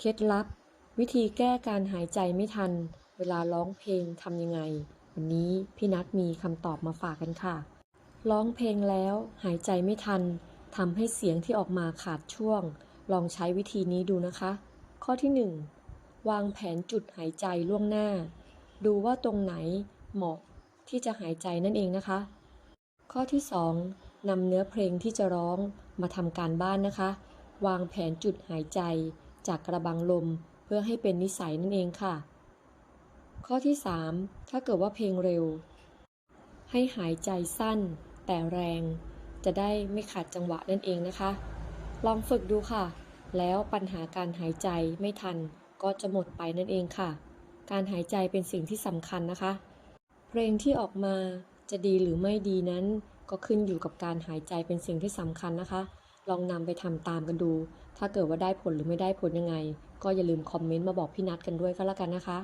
เคล็ดลับ วิธีแก้การหายใจไม่ทัน เวลาร้องเพลงทำยังไง วันนี้พี่นัทมีคำตอบมาฝากกันค่ะ ร้องเพลงแล้วหายใจไม่ทันทำให้เสียงที่ออกมาขาดช่วง ลองใช้วิธีนี้ดูนะคะ ข้อที่ 1 วางแผนจุดหายใจล่วงหน้า ดูว่าตรงไหนเหมาะที่จะหายใจนั่นเองนะคะ ข้อที่ 2นำเนื้อเพลงที่จะร้องมาทำการบ้านนะคะ วางแผนจุดหายใจ จากกระบังลมเพื่อให้เป็นนิสัยนั่นเองค่ะ ข้อที่ 3 ถ้าเกิดว่าเพลงเร็ว ให้หายใจสั้น แต่แรง จะได้ไม่ขาดจังหวะนั่นเองนะคะ ลองฝึกดูค่ะ แล้วปัญหาการหายใจไม่ทันก็จะหมดไปนั่นเองค่ะ การหายใจเป็นสิ่งที่สำคัญนะคะ เพลงที่ออกมาจะดีหรือไม่ดีนั้น ก็ขึ้นอยู่กับการหายใจเป็นสิ่งที่สำคัญนะคะ ลองนำไปทำตามกันดู ถ้าเกิดว่าได้ผลหรือไม่ได้ผลยังไง ก็อย่าลืมคอมเมนต์มาบอกพี่นัทกันด้วยก็แล้วกันนะคะ